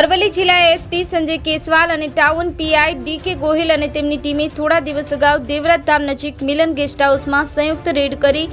અરવલ્લી જિલ્લા એસપી સંજય કેસવાલ અને town PI decay Gohil અને તેમની ટીમે થોડા દિવસ અગાઉ દેવરાજ ધામ નજીક મિલન ગેસ્ટ હાઉસમાં સંયુક્ત રેડ કરી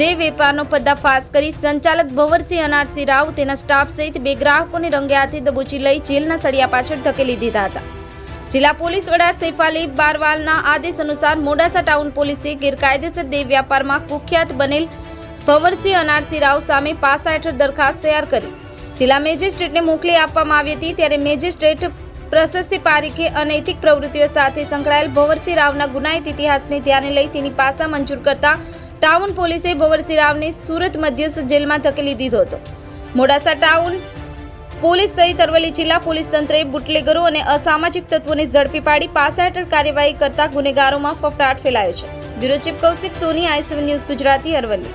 દેવ વેપારનો પર્દાફાશ કરી સંચાલક ભવરસિંહ અનારસિંહ રાવ તેના સ્ટાફ સહિત બે ગ્રાહકોને રંગે હાથે દબોચી લઈ જેલના સળિયા પાછળ ધકેલી દીધા હતા. જિલ્લા પોલીસ વડા સૈફ બારવાલના આદેશ અનુસાર મોડાસા ટાઉન પોલીસે ગેરકાયદેસર દેવ વ્યાપારમાં કુખ્યાત બનેલ ભવરસિંહ અનારસિંહ રાવ સામે પાસા હેઠળ દરખાસ્ત તૈયાર કરી જિલ્લા મેજિસ્ટ્રેટને મોકલી આપવામાં આવી હતી ત્યારે મેજિસ્ટ્રેટ પ્રશસ્તિ પારીખે અનૈતિક પ્રવૃત્તિઓ સાથે સંકળાયેલ ભવરસિંહ રાવના ગુનાહિત ઇતિહાસને ધ્યાને લઈ તેની પાસા મંજૂર કરતા ટાઉન પોલીસે ભવરસિંહ રાવને સુરત મધ્યસ્થ જેલમાં ધકેલી દીધો હતો. મોડાસા ટાઉન પોલીસ સહિત અરવલ્લી જિલ્લા પોલીસ તંત્રએ બુટલેગરો અને અસામાજિક તત્વોને ઝડપી પાડી પાસા હેઠળ કાર્યવાહી કરતા ગુનેગારોમાં ફફડાટ ફેલાયો છે. Bureau chief Kaushik Soni ICV news Gujarati, Aravalli.